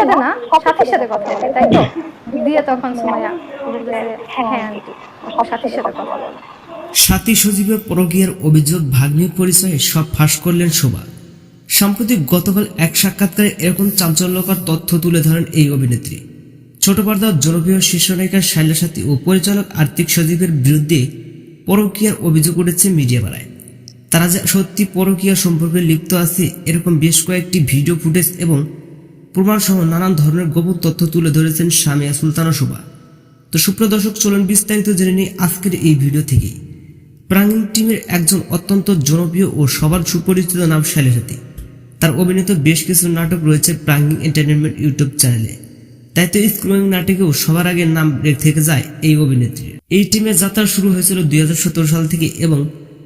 সাথে না সাথীর সাথে কথা বলে তাই তো? দিয়ে তখন সুমাইয়া বলতেছে হ্যাঁ আন্টি সাথীর সাথে কথা বলে। সাথী সজীবের পরকীয়ার অভিযোগ ভাগ্নে পরিচয়ে সব ফাঁস করলেন শোভা। সাম্প্রতিক গতকাল এক সাক্ষাৎকারে এরকম চাঞ্চল্যকর তথ্য তুলে ধরেন এই অভিনেত্রী। ছোট পর্দার জনপ্রিয় শীর্ষনায়িকা শাইলা সাথী ও পরিচালক আর্থিক সজীবের বিরুদ্ধে পরকীয়ার অভিযোগ উঠেছে মিডিয়া পাড়ায় তারা যে সত্যি পরকীয়া সম্পর্কে লিপ্ত আছে এরকম বেশ কয়েকটি ভিডিও ফুটেজ এবং প্রমাণসহ নানান ধরনের গোপন তথ্য তুলে ধরেছেন সামিয়া সুলতানা শোভা তো সুপ্রদর্শক চলুন বিস্তারিত জেনে নিই আজকের এই ভিডিও থেকেই। প্রাঙ্গিং টিমের একজন অত্যন্ত জনপ্রিয় ও সবার সুপরিচিত নাম শালিহাতি তার অভিনীত বেশ কিছু নাটক রয়েছে প্রাঙ্গিং এন্টারটেনমেন্ট ইউটিউব চ্যানেলে। তাই তো স্ক্রোয়িং নাটকেও সবার আগে নাম থেকে যায় এই অভিনেত্রীর। এই টিমের যাত্রা শুরু হয়েছিল দুই হাজার সতেরো সাল থেকে এবং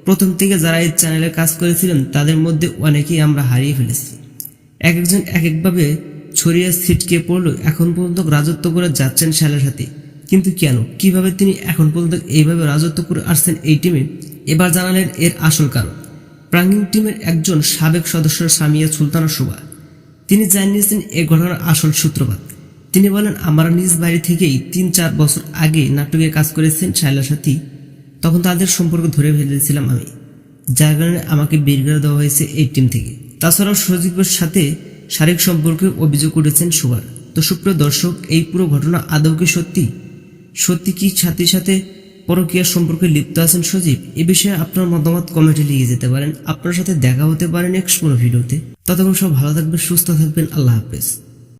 প্রথম থেকে যারা এই চ্যানেলে কাজ করেছিলেন, তাদের মধ্যে অনেকেই আমরা হারিয়ে ফেলেছি। এক একজন এক একভাবে ছড়িয়ে ছিটকে পড়লেও এখন পর্যন্ত রাজত্ব করে যাচ্ছেন শালের সাথে কিন্তু কেন? কীভাবে তিনি এখন পর্যন্ত এইভাবে রাজত্ব করে আসছেন এই টিমে? এবার জানালেন এর আসল কারণ। প্রাঙ্গিং টিমের একজন সাবেক সদস্য সামিয়া সুলতানা শোভা তিনি জানিয়েছেন এ ঘটনার আসল সূত্রপাত। তিনি বলেন, আমরা নিজ বাড়ি থেকেই তিন চার বছর আগে নাটকে কাজ করেছেন শায়লা সাথী। তখন তাদের সম্পর্ক ধরে ফেলেছিলাম আমি। যার কারণে আমাকে বের করে দেওয়া হয়েছে এই টিম থেকে। তাছাড়াও সজীবের সাথে শারীরিক সম্পর্কে অভিযোগ উঠেছেন সুভার। তো সুপ্রিয় দর্শক, এই পুরো ঘটনা আদৌ কি সত্যি? সত্যি কি সাথে সাথে পরকীয়ার সম্পর্কে লিপ্ত আছেন সজীব? এ বিষয়ে আপনার মতামত কমেন্টে লিখে যেতে পারেন। আপনার সাথে দেখা হতে পারে নেক্সট কোনো ভিডিওতে ততক্ষণ সব ভালো থাকবেন, সুস্থ থাকবেন। আল্লাহ হাফেজ।